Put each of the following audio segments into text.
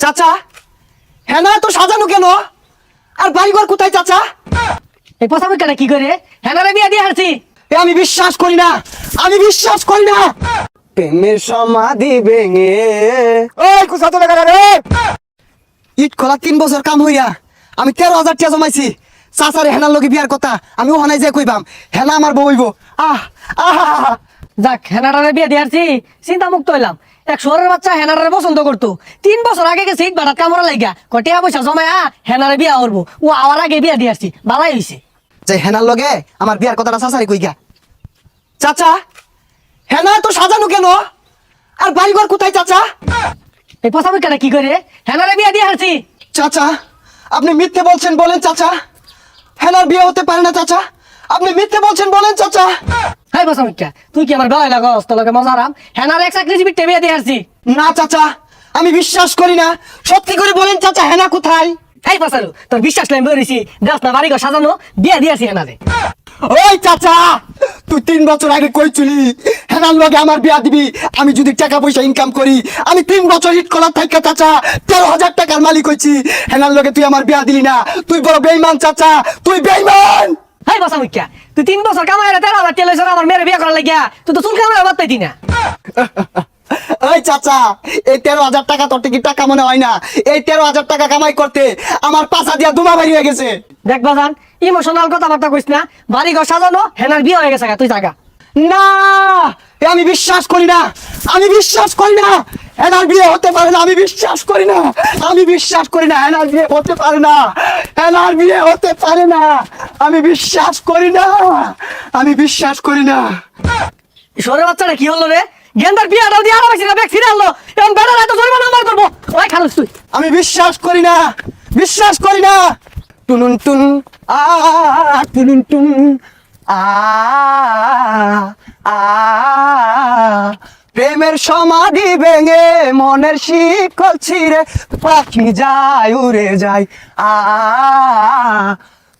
চাচা হ্যাঁ না তো সাজানো কেন? আর বাড়িঘর কোথায় চাচা? এই পচা কি করে হেনারে বিয়া দিয়ে হারছি এ আমি বিশ্বাস করি না আমি বিশ্বাস করি না। প্রেমের সমাধি ভেঙে। ওই কুসা তো লাগা রে ইট খোলা তিন বছর কাম হইয়া আমি তেরো হাজার টাকা জমাইছি। চাচারে হেনার লগে বিয়ার কথা আমি ওখানে যে কইবাম হেনা আমার বইব আহ আহ যাক হেনাটারে বিয়া দিয়ে হারছি চিন্তা মুক্ত হইলাম। এক শহরের বাচ্চা হেনারে পছন্দ করতো। তিন বছর আগে গেছে বাটাত কামড়া লাগিয়া কটিয়া পয়সা জমায়া হেনারে বিয়া করব। ও আওয়ার আগে বিয়া দিয়ে আসছি। বালাই হইছে। যে হেনার লগে আমার বিয়ার কথাটা চাচারে কইগা। চাচা হেনা তো সাজানো কেন? আর বাড়িঘর কোথায় চাচা? এই পচা মুখটা কি করে? হেনারে বিয়া দিয়ে হারছি চাচা আপনি মিথ্যে বলছেন বলেন চাচা। হেনার বিয়ে হতে পারে না চাচা। আপনি মিথ্যে বলছেন বলেন চাচা। হাই পচা মুখটা। তুই কি আমার বেলায় লাগস লগে মজা আরাম হেনারে এক চাকরি জীবিত বিয়া দিয়ে হারছি না চাচা আমি বিশ্বাস করি না। সত্যি করে বলেন চাচা হেনা কোথায়? এই তোর বিশ্বাস নাই বেরিয়েছি দেখ না বাড়ি ঘর সাজানো দিয়ে আসছি হেনারে ওই চাচা তুই তিন বছর আগে কইছিলি হেনার লগে আমার বিয়া দিবি। আমি যদি টাকা পয়সা ইনকাম করি আমি তিন বছর হিট করার থাকা চাচা তেরো হাজার টাকার মালিক হয়েছি হেনার লগে তুই আমার বিয়া দিলি না। তুই বড় বেইমান চাচা তুই বেইমান হাই পচা মুখটা তুই তিন বছর কামাই তেরো হাজার তেল আমার মেয়ের বিয়া করার লাগিয়া তুই তো চুল কামাই বাদ পাইতি না। ওই চাচা এই তেরো হাজার টাকা তোর কি টাকা মনে হয় না। এই তেরো হাজার টাকা কামাই করতে আমার পাশা দিয়া দুমা বাড়ি হয়ে গেছে। দেখ বাজান ইমোশনাল কথাবার্তা কইস না বাড়ি ঘর সাজানো হেনার বিয়ে হয়ে গেছে তুই জাগা। না আমি বিশ্বাস করি না আমি বিশ্বাস করি না এনার বিয়ে হতে পারে না আমি বিশ্বাস করি না। আমি বিশ্বাস করি না এনার বিয়ে হতে পারে না। এনার বিয়ে হতে পারে না। আমি বিশ্বাস করি না। আমি বিশ্বাস করি না। সরে বাচ্চাটা কি হলো রে? গেন্দার বিয়াটাও দিয়ে আরও বেশি না? ব্যাগ আনলো। এখন বেড়া তো জরিমানা আমার করব। ওই খালুস তুই। আমি বিশ্বাস করি না। বিশ্বাস করি না। টুনুন টুন আ টুনুন টুন আ আ প্রেমের সমাধি ভেঙে মনের শিকল ছিঁড়ে পাখি যায়, উড়ে যায়। আ,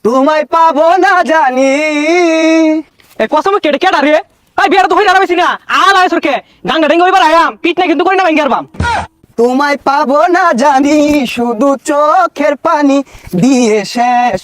তোমায় পাবো না জানি। এই কসম কেটে কেডা রে? আই বিয়ার তো হই দাঁড়াইছি না। আল আয় সরকে। গাঙ্গা ডেঙ্গা হইবার আয়াম। পিট না কিন্তু করি না ভেঙ্গার বাম। তোমায় পাবো না জানি, শুধু চোখের পানি দিয়ে শেষ